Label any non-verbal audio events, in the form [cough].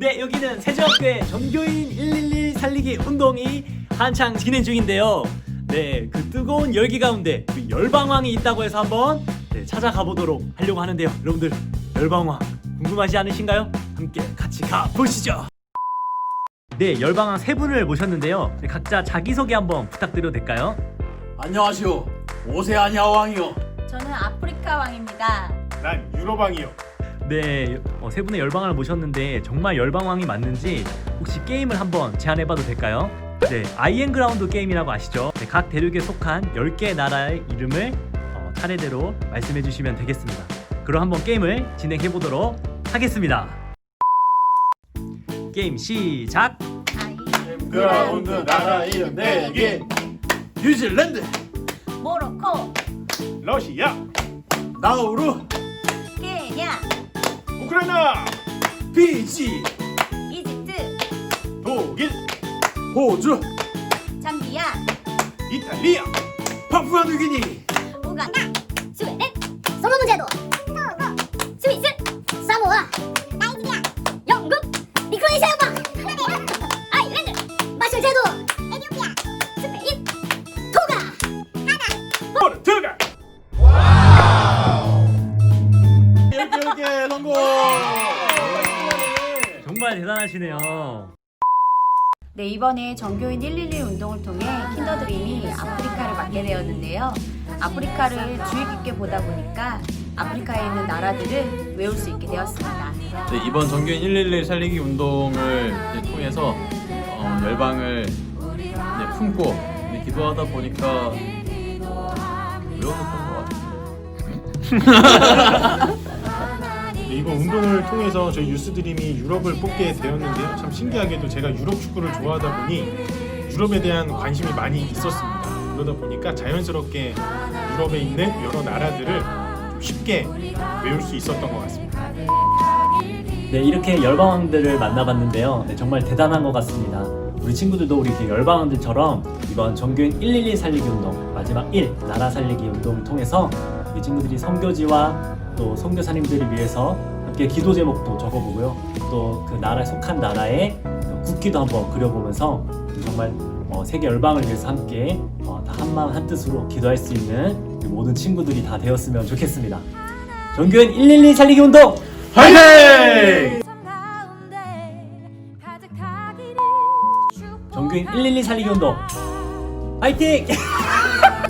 네, 여기는 세종학교의 전교인 111 살리기 운동이 한창 진행 중인데요. 네, 그 뜨거운 열기 가운데 그 열방왕이 있다고 해서 한번 네, 찾아가 보도록 하려고 하는데요. 여러분들 열방왕 궁금하지 않으신가요? 함께 같이 가 보시죠. 네, 열방왕 세 분을 모셨는데요. 네, 각자 자기 소개 한번 부탁드려도 될까요? 안녕하시오. 오세아니아 왕이요. 저는 아프리카 왕입니다. 난 유로방이요. 네, 어, 세 분의 열방왕을 모셨는데 정말 열방왕이 맞는지 혹시 게임을 한번 제안해봐도 될까요? 네, 아이엔그라운드 게임이라고 아시죠? 네, 각 대륙에 속한 10개 나라의 이름을 어, 차례대로 말씀해 주시면 되겠습니다. 그럼 한번 게임을 진행해 보도록 하겠습니다. 게임 시작! 아이, 그라운드 나라 이름 네 개. 뉴질랜드, 모로코, 러시아, 나우루, 우크라이나, 피지, 이집트, 독일, 호주, 잠비아, 이탈리아, 파푸아뉴기니, 우간다, 스웨덴, 솔로몬 제도, 토고, 스위스, 사모아, 나이지리아, 영국, 미크로네시아 연방, 아일랜드, 마셜 제도, 에티오피아, 스페인, 토가, 포르투갈. 이렇게 이렇게 성공. 정말 대단하시네요. 네, 이번에 전교인 111 운동을 통해 킨더드림이 아프리카를 맡게 되었는데요. 아프리카를 주의 깊게 보다 보니까 아프리카에 있는 나라들을 외울 수 있게 되었습니다. 네, 이번 정규인 111 살리기 운동을 이제 통해서 어, 열방을 이제 품고 이제 기도하다 보니까 외워졌던 것 같아요. [laughs] 네, 이번 운동을 통해서 저희 유스드림이 유럽을 뽑게 되었는데요. 참 신기하게도 제가 유럽 축구를 좋아하다 보니 유럽에 대한 관심이 많이 있었습니다. 그러다 보니까 자연스럽게 유럽에 있는 여러 나라들을 좀 쉽게 외울 수 있었던 것 같습니다. 네, 이렇게 열방왕들을 만나봤는데요. 네, 정말 대단한 것 같습니다. 우리 친구들도 우리 이렇게 열방왕들처럼 이번 정규인 112 살리기 운동, 마지막 1 나라 살리기 운동을 통해서 우리 친구들이 선교지와 또 선교사님들을 위해서 기도 제목도 적어보고요. 또 그 나라에 속한 나라의 국기도 한번 그려보면서 정말 어, 세계 열방을 위해서 함께 어, 다 한마음 한뜻으로 기도할 수 있는 모든 친구들이 다 되었으면 좋겠습니다. 정규인 112 살리기 운동 화이팅! 정규인 112 살리기 운동 화이팅! [laughs]